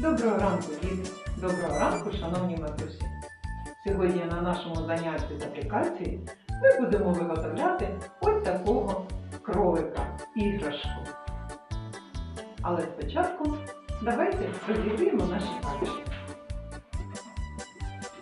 Доброго ранку, діти! Доброго ранку, шановні матусі! Сьогодні на нашому занятті з аплікації ми будемо виготовляти ось такого кролика іграшку. Але спочатку давайте розігріємо наші пальчики.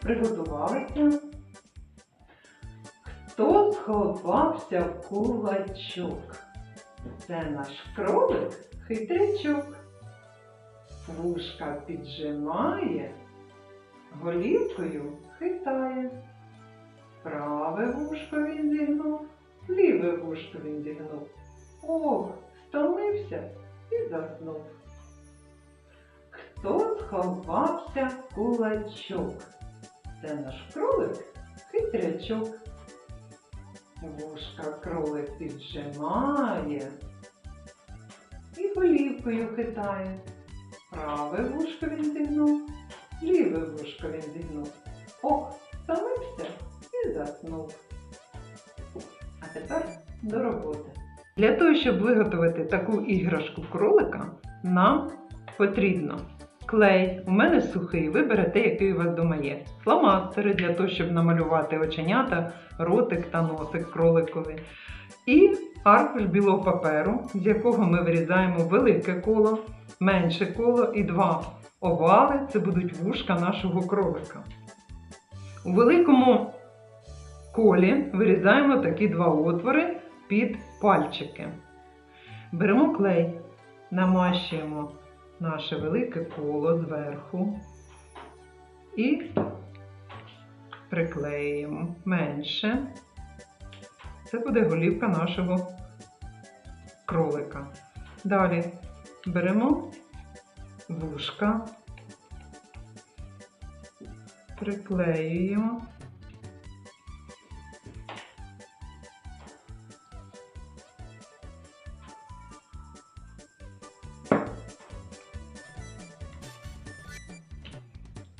Приготувалися. Хто сховався в кулачок? Це наш кролик хитрячок. Вушка піджимає, голівкою хитає. Праве вушко він зігнув, ліве вушко він зігнув. Ох, стомився і заснув. Хто сховався кулачок? Це наш кролик хитрячок. Вушка кролик піджимає і голівкою хитає. Праве вушко він зігнув, ліве вушко він зігнув. Ох, стомився і заснув. А тепер до роботи. Для того, щоб виготовити таку іграшку кролика, нам потрібно клей. У мене сухий, ви берете, який у вас вдома є. Фломастери для того, щоб намалювати оченята, ротик та носик кроликові. І аркуш білого паперу, з якого ми вирізаємо велике коло, менше коло і два овали це будуть вушка нашого кролика. У великому колі вирізаємо такі два отвори під пальчики. Беремо клей, намащуємо наше велике коло зверху і приклеїмо менше. Це буде голівка нашого кролика. Далі беремо вушка, приклеюємо.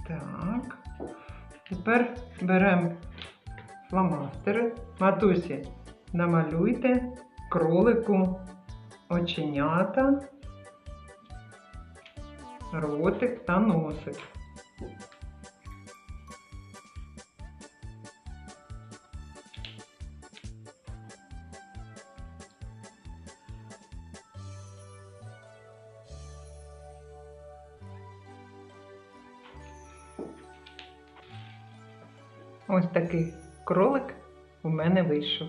Так. Тепер беремо фломастери. Матусі, намалюйте кролику оченята, ротик та носик. Ось такий кролик у мене вийшов.